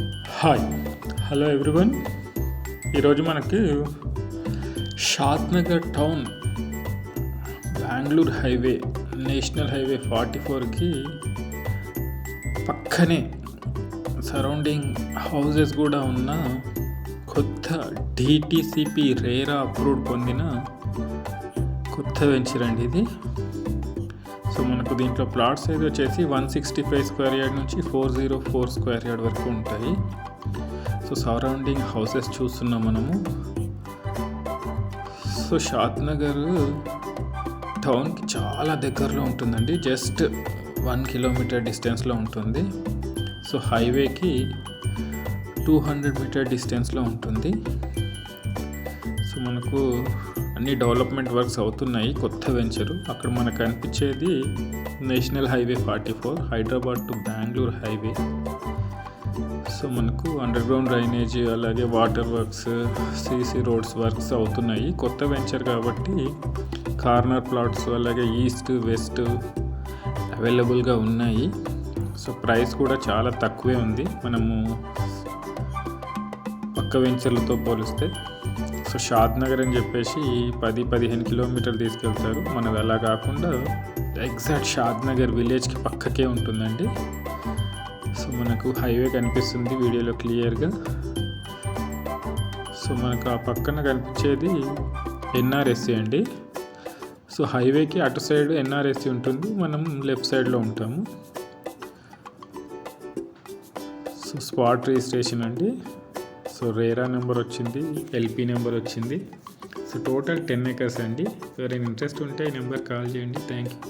Hi hello everyone ఈరోజు మనకి Shadnagar town Bengaluru highway national highway forty ఫోర్కి పక్కనే సరౌండింగ్ హౌజెస్ కూడా ఉన్న కొత్త డిటిసిపి రేరా అప్రూవ్ పొందిన కొత్త వెంచర్ అండి ఇది. సో మనకు దీంట్లో ప్లాట్స్ అయితే వచ్చేసి one sixty five square yard నుంచి four zero four square yard వరకు ఉంటాయి. సో సరౌండింగ్ హౌసెస్ చూస్తున్నాం మనము. సో షాద్ నగర్ టౌన్కి చాలా దగ్గరలో ఉంటుందండి. జస్ట్ వన్ కిలోమీటర్ డిస్టెన్స్లో ఉంటుంది. సో హైవేకి టూ హండ్రెడ్ మీటర్ డిస్టెన్స్లో ఉంటుంది. సో మనకు అన్ని డెవలప్మెంట్ వర్క్స్ అవుతున్నాయి కొత్త వెంచరు. అక్కడ మనకు కనిపించేది national highway forty four Hyderabad to Bengaluru highway. So మనకు అండర్ గ్రౌండ్ డ్రైనేజ్ అలాగే water works CC roads works అవుతున్నాయి. కొత్త వెంచర్ కాబట్టి కార్నర్ ప్లాట్స్ అలాగే ఈస్ట్ వెస్ట్ అవైలబుల్గా ఉన్నాయి. సో ప్రైస్ కూడా చాలా తక్కువే ఉంది. మనము పక్క వెంచర్లతో పోలిస్తే సో షాద్ నగర్ అని చెప్పేసి పది పదిహేను కిలోమీటర్లు తీసుకెళ్తారు. మనది అలా కాకుండా ఎగ్జాక్ట్ షాద్ నగర్ విలేజ్కి పక్కకే ఉంటుందండి. సో మనకు హైవే కనిపిస్తుంది వీడియోలో క్లియర్గా. సో మనకు ఆ పక్కన కనిపించేది ఎన్ఆర్ఎస్సి అండి. సో హైవేకి అటు సైడ్ ఎన్ఆర్ఎస్సి ఉంటుంది మనం లెఫ్ట్ సైడ్లో ఉంటాము. సో స్పాట్ రిజిస్ట్రేషన్ అండి. సో రేరా నెంబర్ వచ్చింది ఎల్పి నెంబర్ వచ్చింది. సో టోటల్ టెన్ ఎకర్స్ అండి. ఎవరైనా ఇంట్రెస్ట్ ఉంటే ఈ నెంబర్ కాల్ చేయండి. Thank you.